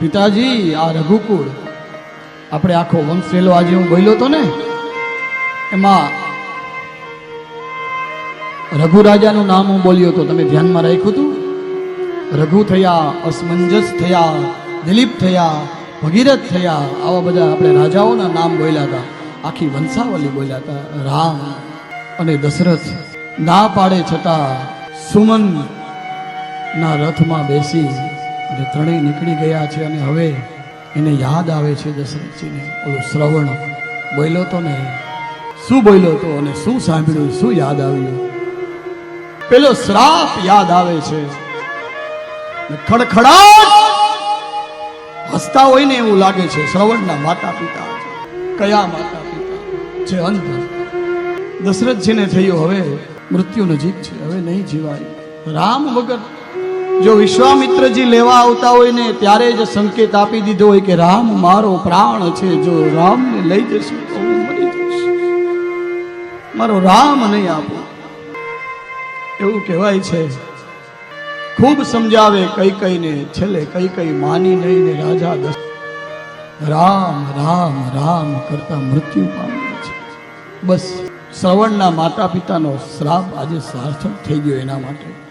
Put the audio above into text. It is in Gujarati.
પિતાજી, આ રઘુકુળ. આપણે આખો વંશ વેલો આજે હું બોલ્યો તો ને, એમાં રઘુ રાજાનું નામ હું બોલ્યો તો તમે ધ્યાનમાં રાખ્યું હતું? રઘુ થયા, અસમંજસ થયા, દિલીપ થયા, ભગીરથ થયા, આવા બધા આપણે રાજાઓના નામ બોલ્યા હતા. આખી વંશાવલી બોલ્યા હતા. રામ અને દશરથ ના પાડે છતાં સુમન ના રથમાં બેસી અને ત્રણેય નીકળી ગયા છે અને હવે એને યાદ આવે છે દશરથજીને. ઓલું શ્રવણ બોલ્યો તો ને? શું બોલ્યો તો અને શું સાંભળ્યું? શું યાદ આવ્યું? પેલો શ્રાપ યાદ આવે છે. ખડખડાટ હસતા હોય ને એવું લાગે છે, શ્રવણના માતા પિતા કયા માતા પિતા છે અંત દશરથજીને થયું, હવે મૃત્યુ નજીક છે, હવે નહીં જીવાય. રામ વગર જો વિશ્વામિત્રજી લેવા આવતા હોય ને, ત્યારે જ સંકેત આપી દીધો હોય કે, રામ, મારો પ્રાણ છે, જો રામને લઈ જશે તો હું મરી જઈશ. મારો રામ નહીં આપો. એવું કહેવાય છે. ખૂબ સમજાવે કઈ કઈને, છેલ્લે કઈ કઈ માની નહીં ને રાજા દસ રામ રામ રામ કરતા મૃત્યુ પામ્યો છે. બસ, શ્રવણના માતા પિતાનો શ્રાપ આજે સાર્થક થઈ ગયો એના માટે.